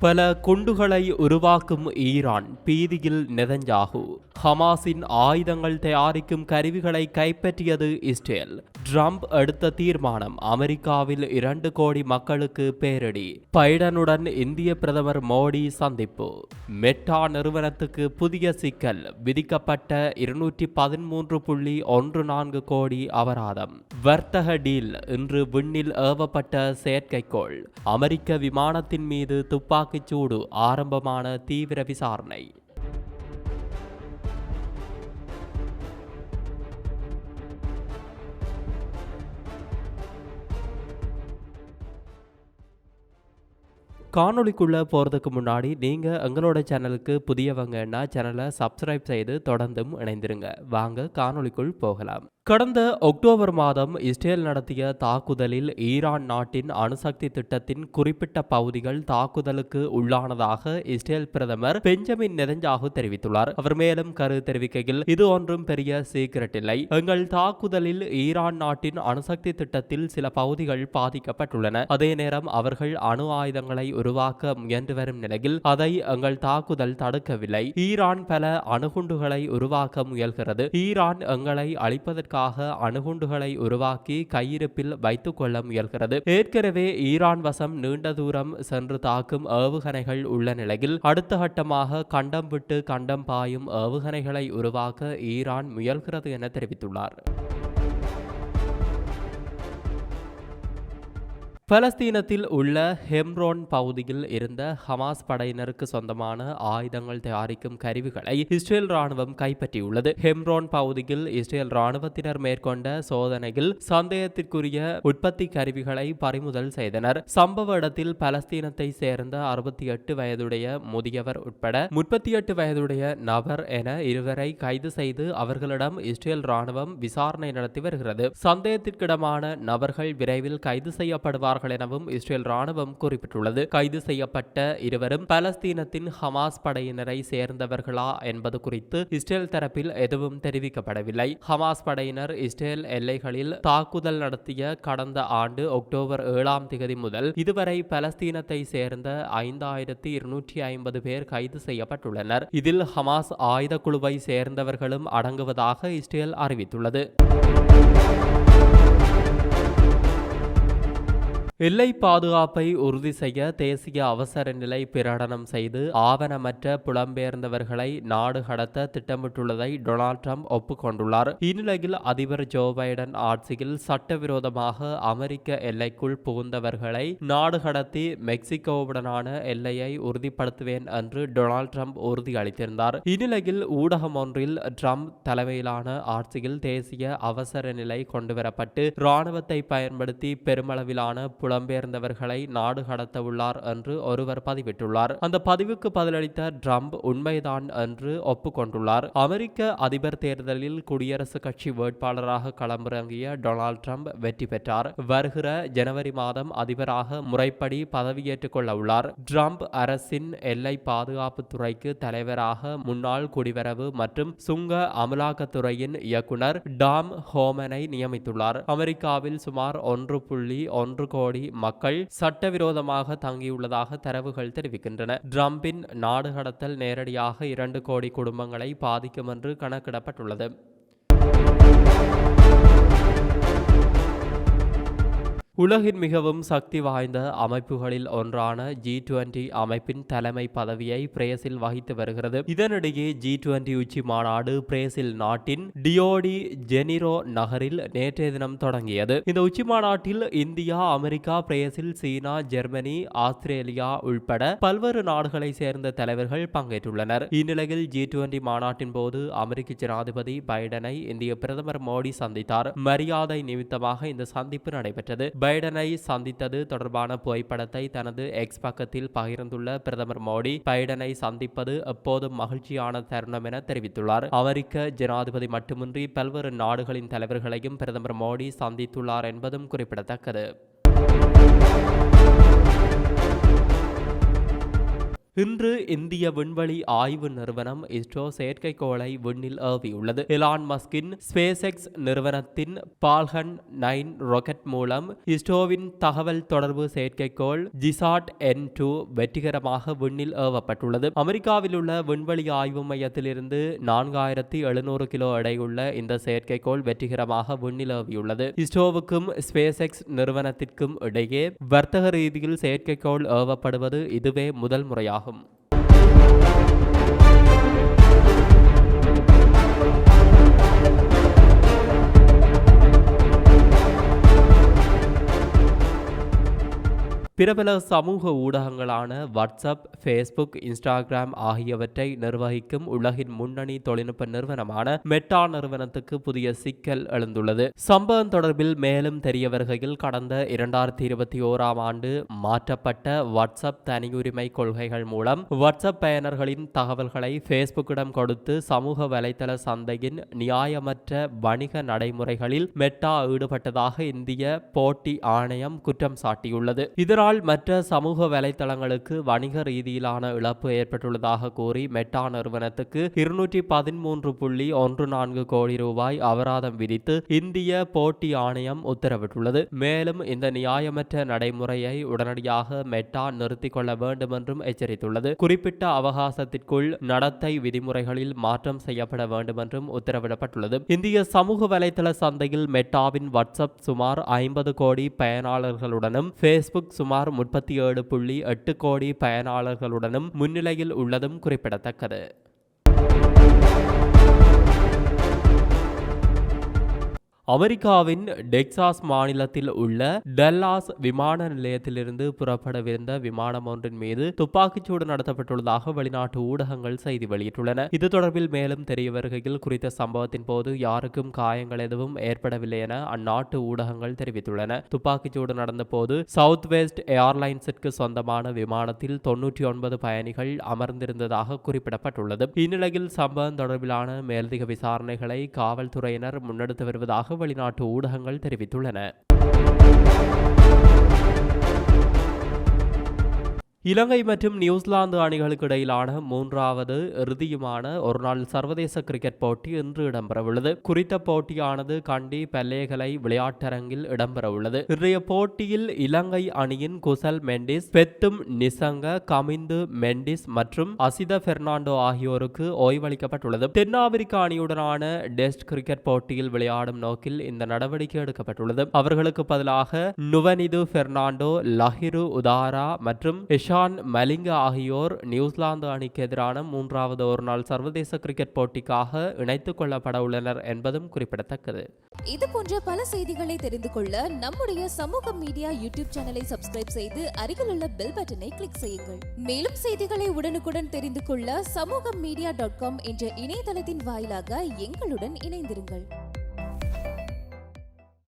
பல குண்டுகளை உருவாக்கும் ஈரான் பீதியில் நெதஞ்சாகு. ஹமாஸின் ஆயுதங்கள் தயாரிக்கும் கருவிகளை கைப்பற்றியது இஸ்ரேல். ட்ரம்ப் எடுத்த தீர்மானம் அமெரிக்காவில் இரண்டு கோடி மக்களுக்கு பேரிடி. பைடனுடன் இந்திய பிரதமர் மோடி சந்திப்பு. மெட்டா நிறுவனத்துக்கு புதிய சிக்கல் விதிக்கப்பட்ட இருநூற்றி பதிமூன்று புள்ளி ஒன்று நான்கு கோடி அபராதம். வர்த்தக டீல் இன்று விண்ணில் ஏவப்பட்ட செயற்கைக்கோள். அமெரிக்க விமானத்தின் மீது துப்பாக்கிச் சூடு ஆரம்பமான தீவிர விசாரணை. காணொலிக்குள்ளே போகிறதுக்கு முன்னாடி நீங்கள் எங்களோட சேனலுக்கு புதியவங்கன்னா சேனலை சப்ஸ்கிரைப் செய்து தொடர்ந்தும் இணைந்திருங்க. வாங்க காணொளிக்குள் போகலாம். கடந்த அக்டோபர் மாதம் இஸ்ரேல் நடத்திய தாக்குதலில் ஈரான் நாட்டின் அணுசக்தி திட்டத்தின் குறிப்பிட்ட பகுதிகள் தாக்குதலுக்கு உள்ளானதாக இஸ்ரேல் பிரதமர் பெஞ்சமின் நெதஞ்சாகு தெரிவித்துள்ளார். அவர் மேலும் கரு தெரிவிக்கையில் இது ஒன்றும் பெரிய சீக்கிரட் இல்லை. எங்கள் தாக்குதலில் ஈரான் நாட்டின் அணுசக்தி திட்டத்தில் சில பகுதிகள் பாதிக்கப்பட்டுள்ளன. அதே நேரம் அவர்கள் அணு ஆயுதங்களை உருவாக்க முயன்று வரும் நிலையில் அதை எங்கள் தாக்குதல் தடுக்கவில்லை. ஈரான் பல அணுகுண்டுகளை உருவாக்க முயல்கிறது. ஈரான் எங்களை அதற்காக அணுகுண்டுகளை உருவாக்கி கையிருப்பில் வைத்துக் கொள்ள முயல்கிறது. ஏற்கனவே ஈரான் வசம் நீண்ட தூரம் சென்று தாக்கும் ஏவுகணைகள் உள்ள நிலையில் அடுத்த கட்டமாக கண்டம் விட்டு கண்டம் பாயும் ஏவுகணைகளை உருவாக்க ஈரான் முயல்கிறது என தெரிவித்துள்ளார். பலஸ்தீனத்தில் உள்ள ஹெம்ரோன் பகுதியில் இருந்த ஹமாஸ் படையினருக்கு சொந்தமான ஆயுதங்கள் தயாரிக்கும் கருவிகளை இஸ்ரேல் ராணுவம் கைப்பற்றியுள்ளது. ஹெம்ரோன் பகுதியில் இஸ்ரேல் ராணுவத்தினர் மேற்கொண்ட சோதனையில் சந்தேகத்திற்குரிய உற்பத்தி கருவிகளை பறிமுதல் செய்தனர். சம்பவ இடத்தில் பலஸ்தீனத்தை சேர்ந்த அறுபத்தி எட்டு வயதுடைய முதியவர் உட்பட முப்பத்தி எட்டு வயதுடைய நபர் என இருவரை கைது செய்து அவர்களிடம் இஸ்ரேல் ராணுவம் விசாரணை நடத்தி வருகிறது. சந்தேகத்திற்கிடமான நபர்கள் விரைவில் கைது செய்யப்படுவார் செய்யப்படுவார்கள் எனவும் இஸ்ரேல் ராணுவம் குறிப்பிட்டுள்ளது. கைது செய்யப்பட்ட இருவரும் பலஸ்தீனத்தின் ஹமாஸ் படையினரை சேர்ந்தவர்களா என்பது குறித்து இஸ்ரேல் தரப்பில் எதுவும் தெரிவிக்கப்படவில்லை. ஹமாஸ் படையினர் இஸ்ரேல் எல்லைகளில் தாக்குதல் நடத்திய கடந்த ஆண்டு அக்டோபர் ஏழாம் திகதி முதல் இதுவரை பலஸ்தீனத்தை சேர்ந்த ஐந்தாயிரத்தி இருநூற்றி ஐம்பது பேர் கைது செய்யப்பட்டுள்ளனர். இதில் ஹமாஸ் ஆயுத குழுவை சேர்ந்தவர்களும் அடங்குவதாக இஸ்ரேல் அறிவித்துள்ளது. எல்லை பாதுகாப்பை உறுதி செய்ய தேசிய அவசர நிலை பிரகடனம் செய்து ஆவணமற்ற புலம்பெயர்ந்தவர்களை நாடு கடத்த திட்டமிட்டுள்ளதை டொனால்ட் ட்ரம்ப் ஒப்புக்கொண்டுள்ளார். இந்நிலையில் அதிபர் ஜோ பைடன் ஆட்சியில் சட்டவிரோதமாக அமெரிக்க எல்லைக்குள் புகுந்தவர்களை நாடு கடத்தி மெக்சிகோவுடனான எல்லையை உறுதிப்படுத்துவேன் என்று டொனால்ட் ட்ரம்ப் உறுதியளித்திருந்தார். இந்நிலையில் ஊடகம் ஒன்றில் ட்ரம்ப் தலைமையிலான ஆட்சியில் தேசிய அவசர நிலை கொண்டுவரப்பட்டு இராணுவத்தை பயன்படுத்தி பெருமளவிலான புலம்பெயர்ந்தவர்களை நாடு கடத்த உள்ளார் என்று ஒருவர் பதிவிட்டுள்ளார். அந்த பதிவுக்கு பதிலளித்த ட்ரம்ப் உண்மைதான் என்று ஒப்புக்கொண்டுள்ளார். அமெரிக்க அதிபர் தேர்தலில் குடியரசுக் கட்சி வேட்பாளராக களமிறங்கிய டொனால்ட் ட்ரம்ப் வெற்றி பெற்றார். வருகிற ஜனவரி மாதம் அதிபராக முறைப்படி பதவியேற்றுக் கொள்ள உள்ளார் ட்ரம்ப் அரசின் எல்லை பாதுகாப்பு துறைக்கு தலைவராக முன்னாள் குடிவரவு மற்றும் சுங்க அமலாக்கத்துறையின் இயக்குனர் டாம் ஹோமனை நியமித்துள்ளார். அமெரிக்காவில் சுமார் ஒன்று புள்ளி ஒன்று கோடி மக்கள் சட்டவிரோதமாக தங்கியுள்ளதாக தரவுகள் தெரிவிக்கின்றன. டிரம்பின் நாடு கடத்தல் நேரடியாக இரண்டு கோடி குடும்பங்களை பாதிக்கும் என்று கணக்கிடப்பட்டுள்ளது. உலகின் மிகவும் சக்தி வாய்ந்த அமைப்புகளில் ஒன்றான ஜி டுவெண்டி அமைப்பின் தலைமை பதவியை பிரேசில் வகித்து வருகிறது. இதனிடையே ஜி டுவெண்டி உச்சி மாநாடு பிரேசில் நாட்டின் டியோடி ஜெனிரோ நகரில் நேற்றைய தினம் தொடங்கியது. இந்த உச்சி மாநாட்டில் இந்தியா அமெரிக்கா பிரேசில் சீனா ஜெர்மனி ஆஸ்திரேலியா உள்பட பல்வேறு நாடுகளை சேர்ந்த தலைவர்கள் பங்கேற்றுள்ளனர். இந்நிலையில் ஜி டுவெண்டி மாநாட்டின் போது அமெரிக்க ஜனாதிபதி பைடனை இந்திய பிரதமர் மோடி சந்தித்தார். மரியாதை நிமித்தமாக இந்த சந்திப்பு நடைபெற்றது. பைடனை சந்தித்தது தொடர்பான புகைப்படத்தை தனது எக்ஸ் பக்கத்தில் பகிர்ந்துள்ள பிரதமர் மோடி பைடனை சந்திப்பது எப்போதும் மகிழ்ச்சியான தருணம் என தெரிவித்துள்ளார். அமெரிக்க ஜனாதிபதி மட்டுமின்றி பல்வேறு நாடுகளின் தலைவர்களையும் பிரதமர் மோடி சந்தித்துள்ளார் என்பதும் குறிப்பிடத்தக்கது. இன்று இந்திய விண்வெளி ஆய்வு நிறுவனம் இஸ்ரோ செயற்கைக்கோளை விண்ணில் ஏவியுள்ளது. இலான் மஸ்கின் ஸ்பேஸ்எக்ஸ் நிறுவனத்தின் பால்கன் நைன் ராக்கெட் மூலம் இஸ்ரோவின் தகவல் தொடர்பு செயற்கைக்கோள் ஜிசாட் என் டூ வெற்றிகரமாக விண்ணில் ஏவப்பட்டுள்ளது. அமெரிக்காவில் உள்ள விண்வெளி ஆய்வு மையத்திலிருந்து நான்காயிரத்தி எழுநூறு கிலோ எடையுள்ள இந்த செயற்கைக்கோள் வெற்றிகரமாக விண்ணில் ஏவியுள்ளது. இஸ்ரோவுக்கும் ஸ்பேஸ்எக்ஸ் நிறுவனத்திற்கும் இடையே வர்த்தக ரீதியில் செயற்கைக்கோள் ஏவப்படுவது இதுவே முதல் முறையாகும். അള്ളാഹും பிரபல சமூக ஊடகங்களான வாட்ஸ்அப் ஃபேஸ்புக் இன்ஸ்டாகிராம் ஆகியவற்றை நிர்வகிக்கும் உலகின் முன்னணி தொழில்நுட்ப நிறுவனமான மெட்டா நிறுவனத்துக்கு புதிய சிக்கல் எழுந்துள்ளது. சம்பவம் தொடர்பில் மேலும் தெரிய வருகையில் கடந்த இரண்டாயிரத்தி இருபத்தி ஓராம் ஆண்டு மாற்றப்பட்ட வாட்ஸ்அப் தனியுரிமை கொள்கைகள் மூலம் வாட்ஸ்அப் பயனர்களின் தகவல்களை ஃபேஸ்புக்கிடம் கொடுத்து சமூக வலைதள சந்தையின் நியாயமற்ற வணிக நடைமுறைகளில் மெட்டா ஈடுபட்டதாக இந்திய போட்டி ஆணையம் குற்றம் சாட்டியுள்ளது. இதனால் இதனால் மற்ற சமூக வலைத்தளங்களுக்கு வணிக ரீதியிலான இழப்பு ஏற்பட்டுள்ளதாக கூறி மெட்டா நிறுவனத்துக்கு இருநூற்றி பதிமூன்று புள்ளி ஒன்று நான்கு கோடி ரூபாய் அபராதம் விதித்து இந்திய போட்டி ஆணையம் உத்தரவிட்டுள்ளது. மேலும் இந்த நியாயமற்ற நடைமுறையை உடனடியாக மெட்டா நிறுத்திக் கொள்ள வேண்டும் என்றும் எச்சரித்துள்ளது. குறிப்பிட்ட அவகாசத்திற்குள் நடத்தை விதிமுறைகளில் மாற்றம் செய்யப்பட வேண்டும் என்றும் உத்தரவிடப்பட்டுள்ளது. இந்திய சமூக வலைதள சந்தையில் மெட்டாவின் வாட்ஸ்அப் சுமார் ஐம்பது கோடி பயனாளர்களுடனும் ஃபேஸ்புக் சுமார் சுமார் முப்பத்தி ஏழு புள்ளி எட்டு கோடி பயனாளர்களுடனும் முன்னிலையில் உள்ளதும் குறிப்பிடத்தக்கது. அமெரிக்காவின் டெக்சாஸ் மாநிலத்தில் உள்ள டெல்லாஸ் விமான நிலையத்திலிருந்து புறப்படவிருந்த விமானம் ஒன்றின் மீது துப்பாக்கிச்சூடு நடத்தப்பட்டுள்ளதாக வெளிநாட்டு ஊடகங்கள் செய்தி வெளியிட்டுள்ளன. இது தொடர்பில் மேலும் தெரிய வருகையில் குறித்த சம்பவத்தின் போது யாருக்கும் காயங்கள் எதுவும் ஏற்படவில்லை என அந்நாட்டு ஊடகங்கள் தெரிவித்துள்ளன. துப்பாக்கிச்சூடு நடந்த போது சவுத் வெஸ்ட் ஏர்லைன்ஸிற்கு சொந்தமான விமானத்தில் தொன்னூற்றி ஒன்பது பயணிகள் அமர்ந்திருந்ததாக குறிப்பிடப்பட்டுள்ளது. இந்நிலையில் சம்பவம் தொடர்பிலான மேலதிக விசாரணைகளை காவல்துறையினர் முன்னெடுத்து வருவதாக வெளிநாட்டு ஊடகங்கள் தெரிவித்துள்ளன. இலங்கை மற்றும் நியூசிலாந்து அணிகளுக்கு இடையிலான மூன்றாவது இறுதியுமான ஒருநாள் சர்வதேச கிரிக்கெட் போட்டி இன்று இடம்பெறவுள்ளது. குறித்த போட்டியானது கண்டி பல்லேகலை விளையாட்டரங்கில் இடம்பெறவுள்ளது. இன்றைய போட்டியில் இலங்கை அணியின் குசல் மெண்டிஸ் பெத்தும் நிசங்க கமிந்து மெண்டிஸ் மற்றும் அசித பெர்னாண்டோ ஆகியோருக்கு ஓய்வளிக்கப்பட்டுள்ளது. தென்னாப்பிரிக்க அணியுடனான டெஸ்ட் கிரிக்கெட் போட்டியில் விளையாடும் நோக்கில் இந்த நடவடிக்கை எடுக்கப்பட்டுள்ளது. அவர்களுக்கு பதிலாக நுவனிது பெர்னாண்டோ லஹிரு உதாரா மற்றும் இஷான் மலிங்க ஆகியோர் நியூசிலாந்து அணிக்கு எதிரான மூன்றாவது ஒருநாள் சர்வதேச கிரிக்கெட் போட்டிக்காக இணைத்துக் கொள்ளப்பட உள்ளனர் என்பதும் குறிப்பிடத்தக்கது. இது போன்ற பல செய்திகளை தெரிந்து கொள்ள நம்முடைய சமூக மீடியா யூடியூப் சேனலை சப்ஸ்கிரைப் செய்து அருகில் உள்ள பெல் பட்டனை கிளிக் செய்யுங்கள். மேலும் செய்திகளை உடனுக்குடன் தெரிந்து கொள்ள சமூக மீடியா டாட் காம் என்ற இணையதளத்தின் வாயிலாக எங்களுடன் இணைந்திருங்கள்.